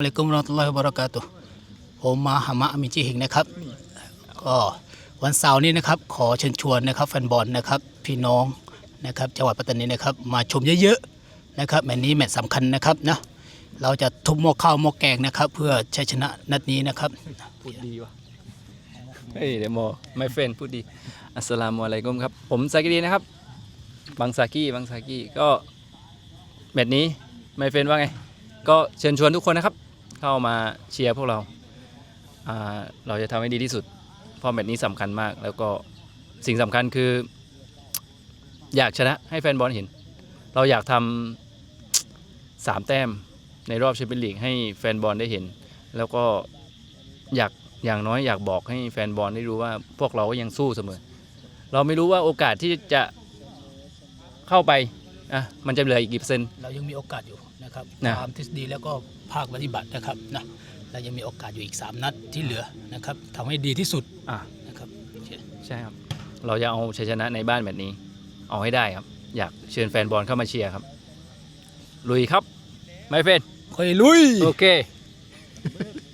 อะลัยกุมวะเราตุลลอฮิวะบะเรากาตุผมมาหามะมิจิหิงนะครับ ก็วันเสาร์นี้นะครับ ขอเชิญชวนนะครับแฟนบอลนะครับ พี่น้องนะครับจังหวัดปัตตานีนะครับ มาชมเยอะๆนะครับแมตช์นี้แมตช์สำคัญนะครับนะเราจะทุบหม้อข้าวหม้อแกงนะครับ เพื่อชัยชนะนัดนี้นะครับพูดดีวะเฮ้ยเดโมไม่เฟนพูดดีอัสสลามุอะลัยกุมครับ ผมซากิดีนะครับบางซากี้บางซากี้ก็แมตช์นี้ไม่เฟนว่าไง ก็เชิญชวนทุกคนนะครับ เข้ามาเชียร์พวกเราเราจะทำให้ดีที่สุด เพราะแมตช์นี้สำคัญมาก แล้วก็สิ่งสำคัญคือ อยากชนะให้แฟนบอลเห็น เราอยากทำสามแต้มในรอบแชมเปี้ยนลีกให้แฟนบอลได้เห็น แล้วก็อยากอย่างน้อยอยากบอกให้แฟนบอลได้รู้ว่าพวกเราก็ยังสู้เสมอ เราไม่รู้ว่าโอกาสที่จะเข้าไป อะมันจะเหลืออีกกี่เปอร์เซ็นต์ เรายังมีโอกาสอยู่นะครับนะ ตามทฤษฎีแล้วก็ภาคปฏิบัตินะครับนะเรายังมีโอกาสอยู่อีก 3 นัดที่เหลือนะครับทำให้ดีที่สุดอะนะครับโอเคใช่ครับ เราจะเอาชัยชนะในบ้านแบบนี้ เอาให้ได้ครับ อยากเชิญแฟนบอลเข้ามาเชียร์ครับ ลุยครับ ไม่เฟน ค่อยลุย โอเค